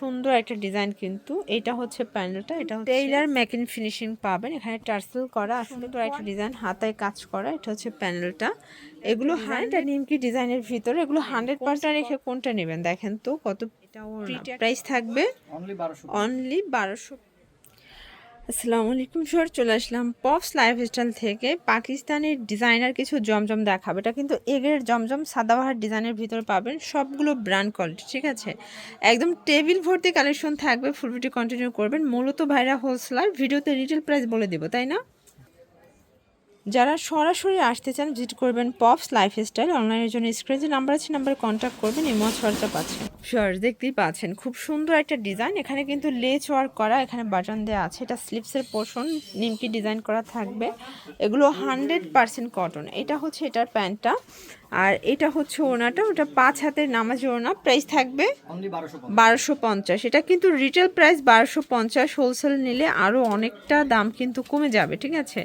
সুন্দর একটা ডিজাইন কিন্তু। এটা হচ্ছে প্যানেলটা এটা হচ্ছে টেইলার মেকিং ফিনিশিং পাবেন। এখানে টার্সেল করা সুন্দর একটা ডিজাইন হাতায় কাজ করা এটা হচ্ছে প্যানেলটা এগুলো হ্যান্ড আর নিমকি ডিজাইনের ভিতরে এগুলো হান্ড্রেড পার্সেন্ট রেখে কোনটা নেবেন দেখেন তো কত প্রাইস থাকবে? অনলি বারোশো। অনলি বারোশো আসসালামু আলাইকুম স্যার চলে আসলাম পপস লাইফস্টাইল থেকে। পাকিস্তানের ডিজাইনার কিছু জমজম দেখাবে। এটা কিন্তু এগের জমজম সাদাবাহার ডিজাইনের ভিতরে পাবেন সবগুলো ব্র্যান্ড কোয়ালিটি ঠিক আছে? একদম টেবিল ভর্তি কালেকশন থাকবে। ফুল ভিডিও কন্টিনিউ করবেন। মূলত ভাইরা হোলসেলার ভিডিওতে রিটেল প্রাইস বলে দেবো, তাই না? যারা সরাসরি আসতে চান ভিজিট করবেন পপস লাইফস্টাইল অনলাইনের জন্য স্ক্রিনে নাম্বার আছে নাম্বারে কন্ট্যাক্ট করবেন। এই মজ খরচা পাচ্ছেন শিওর দেখতেই পাচ্ছেন। খুব সুন্দর একটা ডিজাইন এখানে কিন্তু লেচ ওয়ার্ক করা এখানে বাটন দেওয়া আছে। এটা স্লিপসের পোর্শন নিমকি ডিজাইন করা থাকবে। এগুলো হান্ড্রেড পার্সেন্ট কটন এটা হচ্ছে এটার প্যান্টটা। আর এটা হচ্ছে ওনাটা। ওটা পাঁচ হাতের নামাজ ওনা। প্রাইস থাকবে বারোশো পঞ্চাশ। এটা কিন্তু রিটেল প্রাইস বারোশো পঞ্চাশ। হোলসেল নিলে আরও অনেকটা দাম কিন্তু কমে যাবে। ঠিক আছে?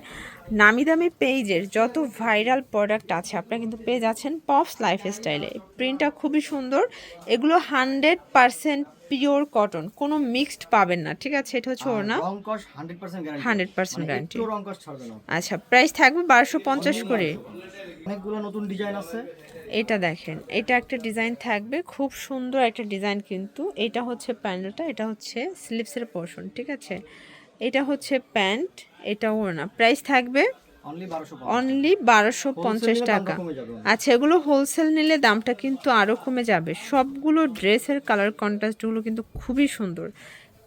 নামি দামি পেজের যত ভাইরাল প্রোডাক্ট আছে আপনারা কিন্তু পেয়ে যাচ্ছেন পপস লাইফস্টাইলে প্রিন্টটা খুবই সুন্দর। এগুলো হান্ড্রেড পারসেন্ট পিওর কটন কোনো মিক্সড পাবেন না ঠিক আছে? এটা হচ্ছে ওর না রং কস হান্ড্রেড পার্সেন্ট গ্যারান্টি আচ্ছা প্রাইস থাকবে বারোশো পঞ্চাশ করে। অনেকগুলো নতুন ডিজাইন আছে। এটা দেখেন এটা একটা ডিজাইন থাকবে খুব সুন্দর একটা ডিজাইন কিন্তু। এটা হচ্ছে প্যান্টটা এটা হচ্ছে স্লিপসের পোর্শন ঠিক আছে? এটা হচ্ছে প্যান্ট এটা ওড়না প্রাইস থাকবে অনলি বারোশো পঞ্চাশ। টাকা। আচ্ছা এগুলো হোলসেল নিলে দামটা কিন্তু আরও কমে যাবে। সবগুলো ড্রেসের কালার কন্ট্রাস্টগুলো কিন্তু খুবই সুন্দর।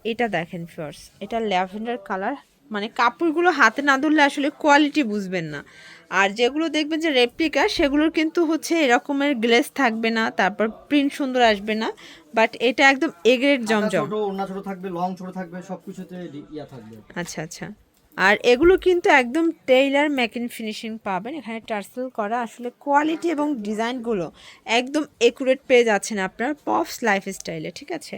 এটা দেখেন ফার্স এটা ল্যাভেন্ডার কালার মানে কাপড়গুলো হাতে না ধরলে আসলে কোয়ালিটি বুঝবেন না। আর যেগুলো দেখবেন যে রেপ্লিকা সেগুলোর কিন্তু হচ্ছে এরকমের গ্লেস থাকবে না তারপর প্রিন্ট সুন্দর আসবে না বাট এটা একদম এগ্রেড জমজম। ছোট থাকবে লং ছোট থাকবে সবকিছুতে ইয়া থাকবে আচ্ছা আচ্ছা। আর এগুলো কিন্তু একদম টেইলার মেকিং ফিনিশিং পাবেন। এখানে টার্সেল করা আসলে কোয়ালিটি এবং ডিজাইনগুলো একদম একুরেট পেয়ে যাচ্ছেন আপনার পপস লাইফস্টাইলে ঠিক আছে?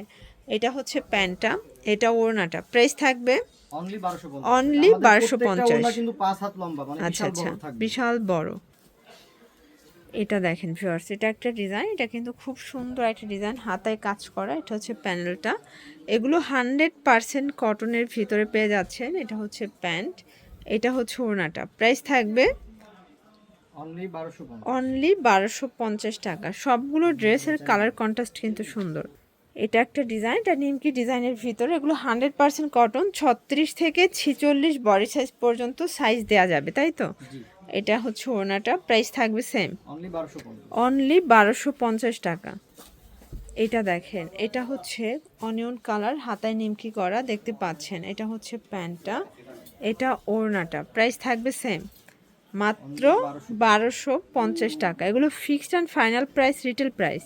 এটা হচ্ছে প্যান্টটা এটা ওড়নাটা। প্রাইস থাকবে অনলি বারোশো Only 1250 কিন্তু পাঁচ হাত লম্বা মানে আচ্ছা আচ্ছা। বিশাল বড়। এটা দেখেন ভিউয়ার্স এটা একটা ডিজাইন এটা কিন্তু খুব সুন্দর একটা ডিজাইন হাতায় কাজ করা এটা হচ্ছে প্যানেলটা এগুলো হান্ড্রেড পারসেন্ট কটনের ভিতরে পেয়ে যাচ্ছেন এটা হচ্ছে প্যান্ট এটা হচ্ছে ওড়নাটা। প্রাইস থাকবে অনলি বারোশো পঞ্চাশ। টাকা। সবগুলো ড্রেসের কালার কন্ট্রাস্ট কিন্তু সুন্দর। এটা একটা ডিজাইন এটা নিমকি ডিজাইনের ভিতরে। এগুলো হান্ড্রেড পার্সেন্ট কটন ছত্রিশ থেকে ছিচল্লিশ বডি সাইজ পর্যন্ত সাইজ দেওয়া যাবে তাই তো? এটা হচ্ছে ওড়নাটা প্রাইস থাকবে সেম অনলি বারোশো অনলি বারোশো পঞ্চাশ টাকা। এটা দেখেন এটা হচ্ছে অনিয়ন কালার হাতায় নিমকি করা দেখতে পাচ্ছেন এটা হচ্ছে প্যান্টটা এটা ওড়নাটা প্রাইস থাকবে সেম মাত্র বারোশো পঞ্চাশ। টাকা। এগুলো fixed and final price retail price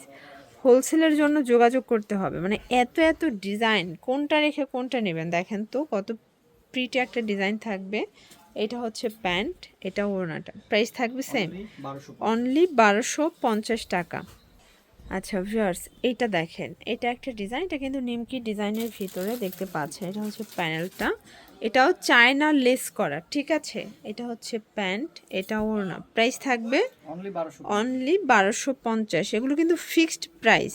হোলসেলের জন্য যোগাযোগ করতে হবে। মানে এত এত ডিজাইন কোনটা রেখে কোনটা নেবেন দেখেন তো কত প্রিটি একটা ডিজাইন থাকবে। এটা হচ্ছে প্যান্ট এটা ওড়নাটা। প্রাইস থাকবে সেম অনলি বারোশো পঞ্চাশ। টাকা। আচ্ছা ভিউয়ার্স এইটা দেখেন। এটা একটা ডিজাইন এটা কিন্তু নিমকি ডিজাইনের ভিতরে দেখতে পাচ্ছেন। এটা হচ্ছে প্যানেলটা এটাও চায়না লেস করা ঠিক আছে? এটা হচ্ছে প্যান্ট এটা ওড়না। প্রাইস থাকবে অনলি বারোশো পঞ্চাশ। এগুলো কিন্তু ফিক্সড প্রাইস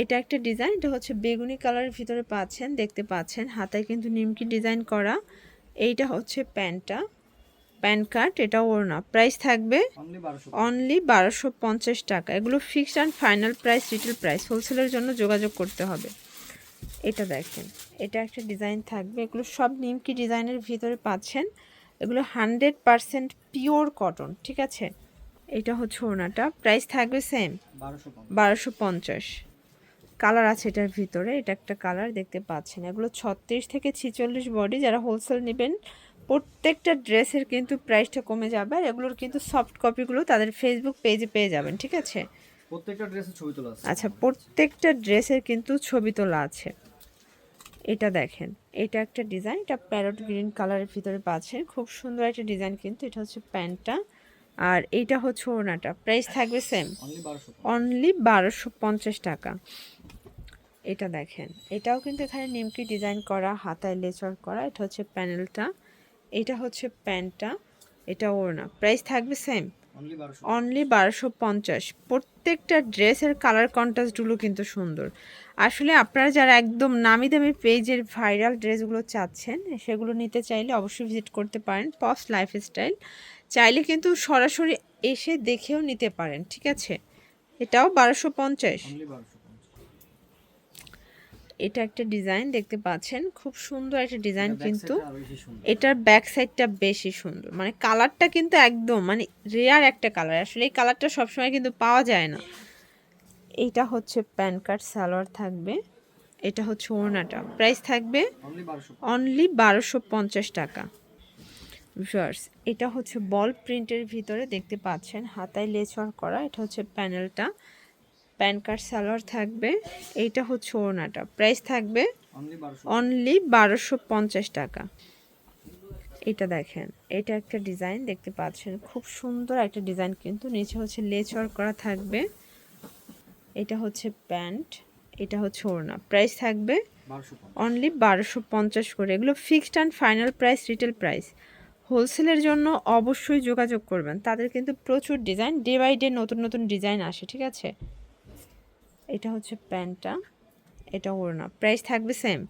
এটা একটা ডিজাইন এটা হচ্ছে বেগুনি কালারের ভিতরে পাচ্ছেন দেখতে পাচ্ছেন। হাতায় কিন্তু নিমকি ডিজাইন করা। এইটা হচ্ছে প্যান্টটা। প্যান কার্ড এটা ওড়না। প্রাইস থাকবে অনলি বারোশো পঞ্চাশ। টাকা। এগুলো fixed and final price retail price হোলসেলের জন্য যোগাযোগ করতে হবে। এটা দেখেন এটা একটা ডিজাইন থাকবে। এগুলো সব নিমকি ডিজাইনের ভিতরে পাচ্ছেন। এগুলো হান্ড্রেড পারসেন্ট পিওর কটন ঠিক আছে? এটা হচ্ছে ওড়নাটা প্রাইস থাকবে সেম? বারোশো পঞ্চাশ। কালার আছে এটার ভিতরে এটা একটা কালার দেখতে পাচ্ছেন। এগুলো ছত্রিশ থেকে ছিচল্লিশ বডি যারা হোলসেল নেবেন প্রত্যেকটা ড্রেসের কিন্তু প্রাইসটা কমে যাবে। আর এগুলোর কিন্তু সফট কপিগুলো তাদের ফেসবুক পেজে পেয়ে যাবেন ঠিক আছে? প্রত্যেকটা ড্রেসের ছবি তোলা আছে। আচ্ছা প্রত্যেকটা ড্রেসের কিন্তু ছবি তোলা আছে। এটা দেখেন এটা একটা ডিজাইন এটা প্যারট গ্রিন কালারের ভিতরে পাচ্ছেন। খুব সুন্দর একটা ডিজাইন কিন্তু এটা হচ্ছে প্যান্টটা। আর এটা হচ্ছে ওড়নাটা। প্রাইস থাকবে সেম অনলি বারোশো পঞ্চাশ। টাকা। এটা দেখেন এটাও কিন্তু এখানে নিমকি ডিজাইন করা হাতায় লেচার করা এটা হচ্ছে প্যানেলটা। এটা হচ্ছে প্যান্টটা এটা ওড়না। প্রাইস থাকবে সেম অনলি বারোশো পঞ্চাশ। প্রত্যেকটা ড্রেসের কালার কন্ট্রাস্টগুলো কিন্তু সুন্দর। আসলে আপনারা যারা একদম নামি দামি পেজের ভাইরাল ড্রেসগুলো চাচ্ছেন সেগুলো নিতে চাইলে অবশ্যই ভিজিট করতে পারেন পস্ট লাইফ স্টাইল চাইলে কিন্তু সরাসরি এসে দেখেও নিতে পারেন ঠিক আছে? এটাও বারোশো পঞ্চাশ। এটা একটা ডিজাইন দেখতে পাচ্ছেন। খুব সুন্দর একটা ডিজাইন কিন্তু এটার ব্যাক সাইডটা বেশি সুন্দর। মানে কালারটা কিন্তু একদম মানে রেয়ার একটা কালার আসলে এই কালারটা সবসময় কিন্তু পাওয়া যায় না। এইটা হচ্ছে প্যান কার্ড সালোয়ার থাকবে। এটা হচ্ছে ওড়নাটা। প্রাইস থাকবে অনলি বারোশো অনলি বারোশো পঞ্চাশ টাকা। ভিউয়ার্স এটা হচ্ছে বল প্রিন্টের ভিতরে দেখতে পাচ্ছেন। হাতায় লেচর করা। এটা হচ্ছে প্যানেলটা প্যান কার্ড সালোয়ার থাকবে। এইটা হচ্ছে ওড়নাটা। প্রাইস থাকবে অনলি বারোশো। পঞ্চাশ টাকা। এটা দেখেন এটা একটা ডিজাইন দেখতে পাচ্ছেন। খুব সুন্দর একটা ডিজাইন কিন্তু। নিচে হচ্ছে লেচর করা থাকবে। এটা হচ্ছে প্যান্ট এটা হচ্ছে ওড়না। প্রাইস থাকবে অনলি বারোশো পঞ্চাশ করে। এগুলো fixed and final price retail price হোলসেলের জন্য অবশ্যই যোগাযোগ করবেন। তাদের কিন্তু প্রচুর ডিজাইন। ডে বাই ডে নতুন নতুন ডিজাইন আসে ঠিক আছে? এটা হচ্ছে প্যান্টটা এটা ওড়না। প্রাইস থাকবে সেম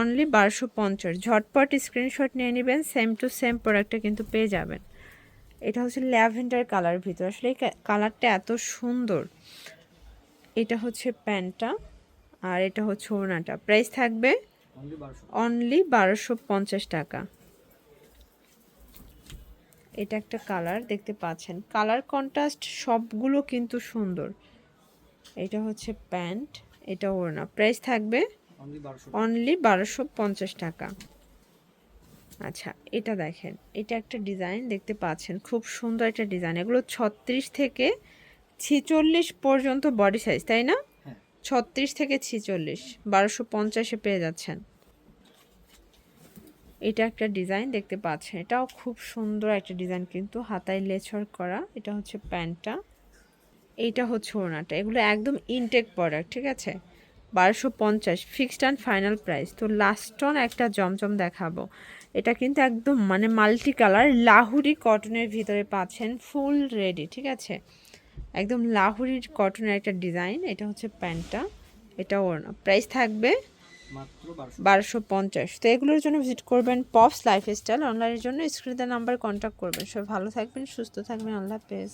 অনলি বারোশো। পঞ্চাশ। ঝটপট স্ক্রিনশট নিয়ে নেবেন সেম টু সেম প্রোডাক্টটা কিন্তু পেয়ে যাবেন। এটা হচ্ছে ল্যাভেন্ডার কালার ভিতর। আসলে এই কালারটা এত সুন্দর। এটা হচ্ছে প্যান্টটা আর এটা হচ্ছে ওড়নাটা। প্রাইস থাকবে অনলি বারোশো। পঞ্চাশ টাকা। এটা একটা কালার দেখতে পাচ্ছেন। কালার কন্ট্রাস্ট সবগুলো কিন্তু সুন্দর। এটা হচ্ছে প্যান্ট এটা ওড়না। প্রাইস থাকবে অনলি বারোশো পঞ্চাশ টাকা। আচ্ছা এটা দেখেন এটা একটা ডিজাইন দেখতে পাচ্ছেন খুব সুন্দর একটা ডিজাইন। এগুলো ছত্রিশ থেকে ছিচল্লিশ পর্যন্ত বডি সাইজ তাই না? হ্যাঁ। ছত্রিশ থেকে ছিচল্লিশ বারোশো পঞ্চাশে পেয়ে যাচ্ছেন। এটা একটা ডিজাইন দেখতে পাচ্ছেন এটাও খুব সুন্দর একটা ডিজাইন কিন্তু হাতায় লেচর করা এটা হচ্ছে প্যান্টটা। এইটা হচ্ছে ওড়নাটা। এগুলো একদম ইনটেক প্রোডাক্ট ঠিক আছে? বারোশো পঞ্চাশ ফিক্সড অ্যান্ড ফাইনাল প্রাইস তো লাস্ট অন একটা জমজম দেখাবো। এটা কিন্তু একদম মানে মাল্টি কালার লাহুরি কটনের ভিতরে পাচ্ছেন ফুল রেডি ঠিক আছে? একদম লাহুরির কটনের একটা ডিজাইন এটা হচ্ছে প্যান্টটা এটা ওড়না। প্রাইস থাকবে বারোশো। বারোশো পঞ্চাশ। তো এগুলোর জন্য ভিজিট করবেন পপস লাইফস্টাইল অনলাইনের জন্য স্ক্রিনের নাম্বার কন্ট্যাক্ট করবেন। সব ভালো থাকবেন সুস্থ থাকবেন আল্লাহ হাফেজ।